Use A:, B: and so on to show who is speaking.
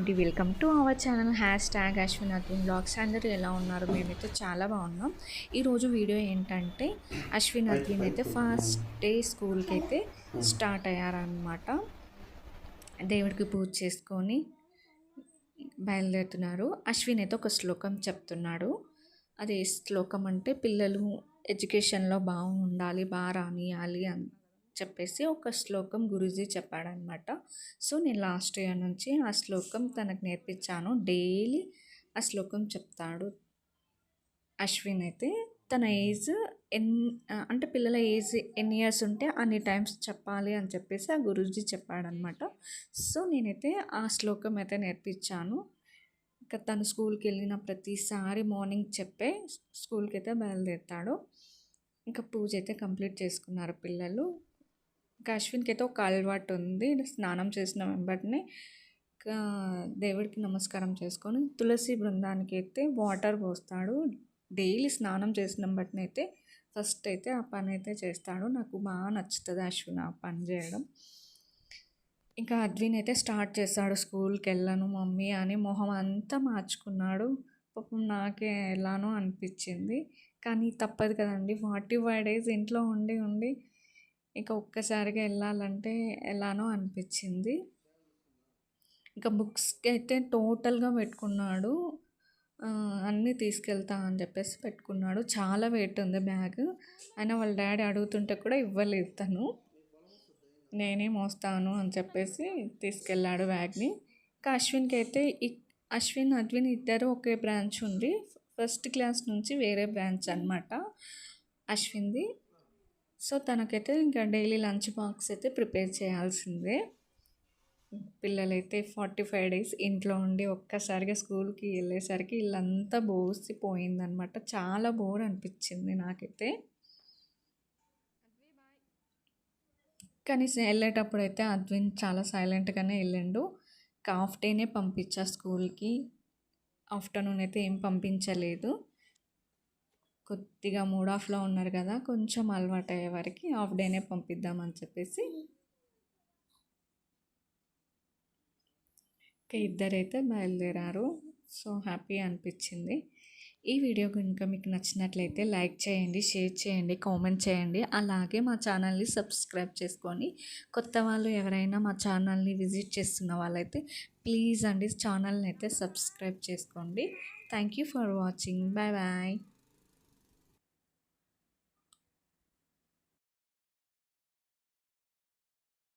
A: అండి. Welcome to our channel. Hashtag Ashwin blogs. అందరూ ఎలా ఉన్నారు? మేమైతే చాలా బాగున్నాం. ఈరోజు వీడియో ఏంటంటే అశ్విన్ అయితే ఫస్ట్ డే స్కూల్కి అయితే స్టార్ట్ అయ్యారనమాట దేవుడికి పూజ చేసుకొని బయలుదేరుతున్నారు. అశ్విన్ అయితే ఒక శ్లోకం చెప్తున్నాడు. అది ఏ శ్లోకం అంటే పిల్లలు ఎడ్యుకేషన్లో బాగుండాలి బాగా రానియాలి అని చెప్పేసి ఒక శ్లోకం గురూజీ చెప్పాడనమాట. సో నేను లాస్ట్ ఇయర్ నుంచి ఆ శ్లోకం తనకు నేర్పించాను. డైలీ ఆ శ్లోకం చెప్తాడు అశ్విన్ అయితే. తన ఏజ్ ఎన్ అంటే పిల్లల ఏజ్ ఎన్ని ఇయర్స్ ఉంటే అన్ని టైమ్స్ చెప్పాలి అని చెప్పేసి ఆ గురూజీ చెప్పాడనమాట. సో నేనైతే ఆ శ్లోకం అయితే నేర్పించాను. ఇంకా తను స్కూల్కి వెళ్ళిన ప్రతిసారి మార్నింగ్ చెప్పే స్కూల్కి అయితే బయలుదేరుతాడు. ఇంకా పూజ అయితే కంప్లీట్ చేసుకున్నారు పిల్లలు. ఇంకా అశ్విన్కి అయితే ఒక అలవాటు ఉంది. స్నానం చేసిన వెంబడినే ఇంకా దేవుడికి నమస్కారం చేసుకొని తులసి బృందానికి అయితే వాటర్ పోస్తాడు. డైలీ స్నానం చేసిన బట్టిన అయితే ఫస్ట్ అయితే ఆ పని అయితే చేస్తాడు. నాకు బాగా నచ్చుతుంది అశ్విన్ ఆ పని చేయడం. ఇంకా అద్విన్ అయితే స్టార్ట్ చేస్తాడు స్కూల్కి వెళ్ళను మమ్మీ అని మొహం అంతా మార్చుకున్నాడు. పాపం నాకే ఎలానో అనిపించింది. కానీ తప్పదు కదండి. ఫార్టీ ఫైవ్ డేస్ ఇంట్లో ఉండి ఉండి ఇక ఒక్కసారిగా వెళ్ళాలంటే ఎలానో అనిపించింది. ఇంకా బుక్స్కి అయితే టోటల్గా పెట్టుకున్నాడు. అన్నీ తీసుకెళ్తా అని చెప్పేసి పెట్టుకున్నాడు. చాలా వెయిట్ ఉంది బ్యాగ్. అయినా వాళ్ళ డాడీ అడుగుతుంటే కూడా ఇవ్వలేదు తను. నేనే మోస్తాను అని చెప్పేసి తీసుకెళ్ళాడు బ్యాగ్ని. ఇంకా అశ్విన్కి అయితే అశ్విన్ అద్విన్ ఇద్దరు ఒకే బ్రాంచ్ ఉంది. ఫస్ట్ క్లాస్ నుంచి వేరే బ్రాంచ్ అనమాట అశ్విన్ది. సో తనకైతే ఇంకా డైలీ లంచ్ బాక్స్ అయితే ప్రిపేర్ చేయాల్సిందే. పిల్లలైతే ఫార్టీ ఫైవ్ డేస్ ఇంట్లో ఉండి ఒక్కసారిగా స్కూల్కి వెళ్ళేసరికి ఇల్లంతా బోసిపోయిందనమాట చాలా బోర్ అనిపించింది నాకైతే. కానీ వెళ్ళేటప్పుడు అయితే అద్విన్ చాలా సైలెంట్గానే వెళ్ళిండు. హాఫ్ డేనే పంపించా స్కూల్కి. ఆఫ్టర్నూన్ అయితే ఏం పంపించలేదు. కొద్దిగా మూడ్ ఆఫ్లో ఉన్నారు కదా కొంచెం అలవాటు అయ్యే వరకు హాఫ్ డేనే పంపిద్దామని చెప్పేసి. ఇంకా ఇద్దరైతే బయలుదేరారు. సో హ్యాపీ అనిపించింది. ఈ వీడియో కనుక మీకు నచ్చినట్లయితే లైక్ చేయండి షేర్ చేయండి కామెంట్ చేయండి. అలాగే మా ఛానల్ని సబ్స్క్రైబ్ చేసుకొని కొత్త వాళ్ళు ఎవరైనా మా ఛానల్ని విజిట్ చేస్తున్న వాళ్ళైతే ప్లీజ్ అండి ఛానల్ని అయితే సబ్స్క్రైబ్ చేసుకోండి. Thank you for watching. Bye bye.